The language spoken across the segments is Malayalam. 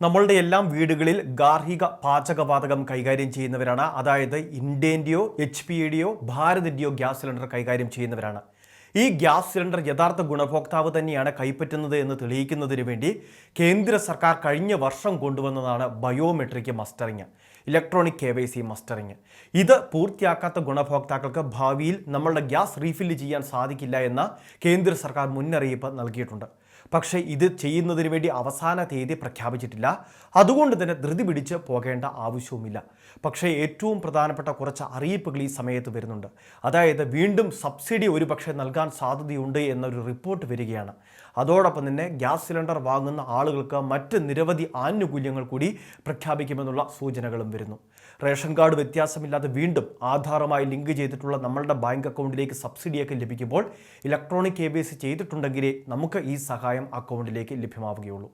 നമ്മളുടെ എല്ലാം വീടുകളിൽ ഗാർഹിക പാചകവാതകം കൈകാര്യം ചെയ്യുന്നവരാണ്. അതായത് ഇന്ത്യന്റെയോ എച്ച് പിയുടെയോ ഭാരതിന്റെയോ ഗ്യാസ് സിലിണ്ടർ കൈകാര്യം ചെയ്യുന്നവരാണ്. ഈ ഗ്യാസ് സിലിണ്ടർ യഥാർത്ഥ ഗുണഭോക്താവ് തന്നെയാണ് കൈപ്പറ്റുന്നത് എന്ന് തെളിയിക്കുന്നതിന് വേണ്ടി കേന്ദ്ര സർക്കാർ കഴിഞ്ഞ വർഷം കൊണ്ടുവന്നതാണ് biometric mustering electronic K Y C mustering. ഇത് പൂർത്തിയാക്കാത്ത ഗുണഭോക്താക്കൾക്ക് ഭാവിയിൽ നമ്മളുടെ ഗ്യാസ് റീഫില്ല് ചെയ്യാൻ സാധിക്കില്ല എന്ന കേന്ദ്ര സർക്കാർ മുന്നറിയിപ്പ് നൽകിയിട്ടുണ്ട്. പക്ഷേ ഇത് ചെയ്യുന്നതിന് വേണ്ടി അവസാന തീയതി പ്രഖ്യാപിച്ചിട്ടില്ല. അതുകൊണ്ട് തന്നെ ധൃതി പിടിച്ച് പോകേണ്ട ആവശ്യവുമില്ല. പക്ഷേ ഏറ്റവും പ്രധാനപ്പെട്ട കുറച്ച് അറിയിപ്പുകൾ ഈ സമയത്ത് വരുന്നുണ്ട്. അതായത് വീണ്ടും സബ്സിഡി ഒരുപക്ഷെ നൽകാൻ സാധ്യതയുണ്ട് എന്നൊരു റിപ്പോർട്ട് വരികയാണ്. അതോടൊപ്പം തന്നെ ഗ്യാസ് സിലിണ്ടർ വാങ്ങുന്ന ആളുകൾക്ക് മറ്റ് നിരവധി ആനുകൂല്യങ്ങൾ കൂടി പ്രഖ്യാപിക്കുമെന്നുള്ള സൂചനകളും വരുന്നു. റേഷൻ കാർഡ് വ്യത്യാസമില്ലാതെ വീണ്ടും ആധാറുമായി ലിങ്ക് ചെയ്തിട്ടുള്ള നമ്മളുടെ ബാങ്ക് അക്കൗണ്ടിലേക്ക് സബ്സിഡിയൊക്കെ ലഭിക്കുമ്പോൾ ഇലക്ട്രോണിക് കെ ചെയ്തിട്ടുണ്ടെങ്കിലേ നമുക്ക് ഈ സഹായം അക്കൗണ്ടിലേക്ക് ലഭ്യമാവുകയുള്ളൂ.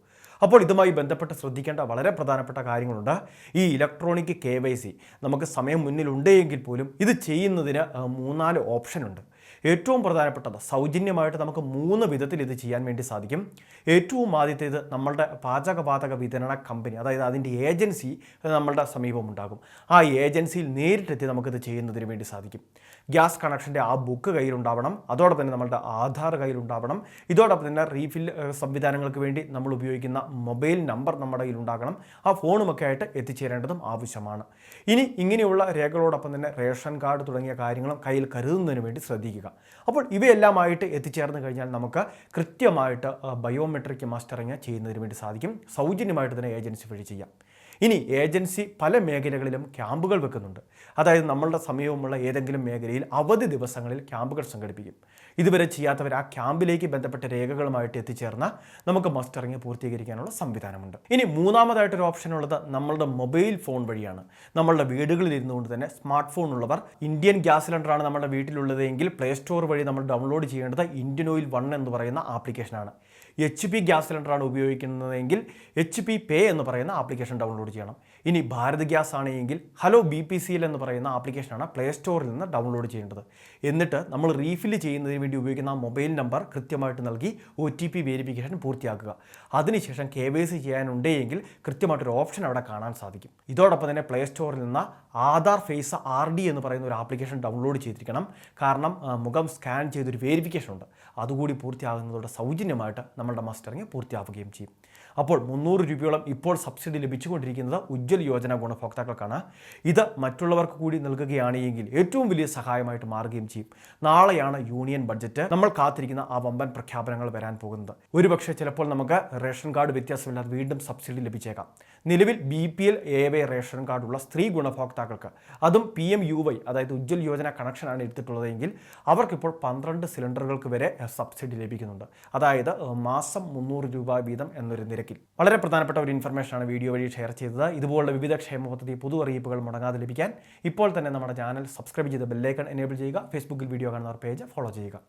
അപ്പോൾ ഇതുമായി ബന്ധപ്പെട്ട് ശ്രദ്ധിക്കേണ്ട വളരെ പ്രധാനപ്പെട്ട കാര്യങ്ങളുണ്ട്. ഈ ഇലക്ട്രോണിക് കെ വൈ സി നമുക്ക് സമയം മുന്നിലുണ്ടെങ്കിൽ പോലും ഇത് ചെയ്യുന്നതിന് മൂന്നാൽ ഓപ്ഷനുണ്ട്. ഏറ്റവും പ്രധാനപ്പെട്ടത് സൗജന്യമായിട്ട് നമുക്ക് മൂന്ന് വിധത്തിൽ ഇത് ചെയ്യാൻ വേണ്ടി സാധിക്കും. ഏറ്റവും ആദ്യത്തേത് നമ്മളുടെ പാചകവാതക വിതരണ കമ്പനി അതായത് അതിന്റെ ഏജൻസി നമ്മളുടെ സമീപമുണ്ടാകും ആ ഏജൻസിയിൽ നേരിട്ടെത്തി നമുക്കിത് ചെയ്യുന്നതിന് വേണ്ടി സാധിക്കും. ഗ്യാസ് കണക്ഷന്റെ ആ ബുക്ക് കയ്യിലുണ്ടാവണം അതോടൊപ്പം തന്നെ നമ്മളുടെ ആധാർ കയ്യിലുണ്ടാവണം ഇതോടൊപ്പം തന്നെ റീഫിൽ സംവിധാനങ്ങൾക്ക് വേണ്ടി നമ്മൾ ഉപയോഗിക്കുന്ന മൊബൈൽ നമ്പർ നമ്മുടെ കയ്യിലുണ്ടാകണം ആ ഫോണുമൊക്കെ ആയിട്ട് എത്തിച്ചേരേണ്ടതും ആവശ്യമാണ്. ഇനി ഇങ്ങനെയുള്ള രേഖകളോടൊപ്പം തന്നെ റേഷൻ കാർഡ് തുടങ്ങിയ കാര്യങ്ങളും കയ്യിൽ കരുതുന്നതിന് വേണ്ടി ശ്രദ്ധിക്കുക. അപ്പോൾ ഇവയെല്ലാമായിട്ട് എത്തിച്ചേർന്ന് കഴിഞ്ഞാൽ നമുക്ക് കൃത്യമായിട്ട് ബയോമെട്രിക് മാസ്റ്ററിങ് ചെയ്യുന്നതിന് വേണ്ടി സാധിക്കും. സൗജന്യമായിട്ട് തന്നെ ഏജൻസി വഴി ചെയ്യാം. ഇനി ഏജൻസി പല മേഖലകളിലും ക്യാമ്പുകൾ വെക്കുന്നുണ്ട്. അതായത് നമ്മളുടെ സമയവുമുള്ള ഏതെങ്കിലും മേഖലയിൽ അവധി ദിവസങ്ങളിൽ ക്യാമ്പുകൾ സംഘടിപ്പിക്കും. ഇതുവരെ ചെയ്യാത്തവർ ആ ക്യാമ്പിലേക്ക് ബന്ധപ്പെട്ട രേഖകളുമായിട്ട് എത്തിച്ചേർന്ന നമുക്ക് മസ്റ്ററിങ് പൂർത്തീകരിക്കാനുള്ള സംവിധാനമുണ്ട്. ഇനി മൂന്നാമതായിട്ടൊരു ഓപ്ഷൻ ഉള്ളത് നമ്മളുടെ മൊബൈൽ ഫോൺ വഴിയാണ്. നമ്മളുടെ വീടുകളിൽ ഇരുന്നുകൊണ്ട് തന്നെ സ്മാർട്ട് ഫോൺ ഉള്ളവർ ഇന്ത്യൻ ഗ്യാസ് സിലിണ്ടറാണ് നമ്മുടെ വീട്ടിലുള്ളതെങ്കിൽ പ്ലേ സ്റ്റോർ വഴി നമ്മൾ ഡൗൺലോഡ് ചെയ്യേണ്ടത് ഇന്ത്യൻ ഓയിൽ വൺ എന്ന് പറയുന്ന ആപ്ലിക്കേഷനാണ്. എച്ച് പി ഗ്യാസ് സിലിണ്ടറാണ് ഉപയോഗിക്കുന്നതെങ്കിൽ എച്ച് പി പേ എന്ന് പറയുന്ന ആപ്ലിക്കേഷൻ ഡൗൺലോഡ് ചെയ്യണം. ഇനി ഭാരത് ഗ്യാസ് ആണെങ്കിൽ hello B P C L എന്ന് പറയുന്ന ആപ്ലിക്കേഷനാണ് പ്ലേ സ്റ്റോറിൽ നിന്ന് ഡൗൺലോഡ് ചെയ്യേണ്ടത്. എന്നിട്ട് നമ്മൾ റീഫിൽ ചെയ്യുന്നതിന് വേണ്ടി ഉപയോഗിക്കുന്ന ആ മൊബൈൽ നമ്പർ കൃത്യമായിട്ട് നൽകി ഒ ടി പി വെരിഫിക്കേഷൻ പൂർത്തിയാക്കുക. അതിനുശേഷം കെ വൈ സി ചെയ്യാനുണ്ടെങ്കിൽ കൃത്യമായിട്ടൊരു ഓപ്ഷൻ അവിടെ കാണാൻ സാധിക്കും. ഇതോടൊപ്പം തന്നെ പ്ലേ സ്റ്റോറിൽ നിന്ന് ആധാർ ഫേസ് ആർ ഡി എന്ന് പറയുന്ന ഒരു ആപ്ലിക്കേഷൻ ഡൗൺലോഡ് ചെയ്തിരിക്കണം. കാരണം മുഖം സ്കാൻ ചെയ്തൊരു വെരിഫിക്കേഷൻ ഉണ്ട്. അതുകൂടി പൂർത്തിയാകുന്നതോടെ സൗജന്യമായിട്ട് നമ്മളുടെ മസ്റ്ററിങ് പൂർത്തിയാവുകയും ചെയ്യും. അപ്പോൾ മുന്നൂറ് രൂപയോളം ഇപ്പോൾ സബ്സിഡി ലഭിച്ചുകൊണ്ടിരിക്കുന്നത് ഉജ്ജ്വൽ യോജന ഗുണഭോക്താക്കൾക്കാണ്. ഇത് മറ്റുള്ളവർക്ക് കൂടി നൽകുകയാണെങ്കിൽ ഏറ്റവും വലിയ സഹായമായിട്ട് മാറുകയും ചെയ്യും. നാളെയാണ് യൂണിയൻ ബഡ്ജറ്റ്. നമ്മൾ കാത്തിരിക്കുന്ന ആ വമ്പൻ പ്രഖ്യാപനങ്ങൾ വരാൻ പോകുന്നത്. ഒരുപക്ഷെ ചിലപ്പോൾ നമുക്ക് റേഷൻ കാർഡ് വ്യത്യാസമില്ലാതെ വീണ്ടും സബ്സിഡി ലഭിച്ചേക്കാം. നിലവിൽ B P L A Y ration കാർഡുള്ള സ്ത്രീ ഗുണഭോക്താക്കൾക്ക് അതും പി എം യു വൈ അതായത് ഉജ്ജ്വൽ യോജന കണക്ഷനാണ് എടുത്തിട്ടുള്ളതെങ്കിൽ അവർക്കിപ്പോൾ പന്ത്രണ്ട് സിലിണ്ടറുകൾക്ക് വരെ സബ്സിഡി ലഭിക്കുന്നുണ്ട്. അതായത് മാസം മുന്നൂറ് രൂപ വീതം എന്നൊരു നിരക്കിൽ വളരെ പ്രധാനപ്പെട്ട ഒരു ഇൻഫർമേഷനാണ് വീഡിയോ വഴി ഷെയർ ചെയ്തത്. ഇതുപോലുള്ള വിവിധ ക്ഷേമ പദ്ധതി പുതു അറിയിപ്പുകൾ മുടങ്ങാതെ ലഭിക്കാൻ ഇപ്പോൾ തന്നെ നമ്മുടെ ചാനൽ സബ്സ്ക്രൈബ് ചെയ്ത് ബെല്ലൈക്കൺ എനേബിൾ ചെയ്യുക. ഫേസ്ബുക്കിൽ വീഡിയോ കാണുന്നവർ പേജ് ഫോളോ ചെയ്യുക.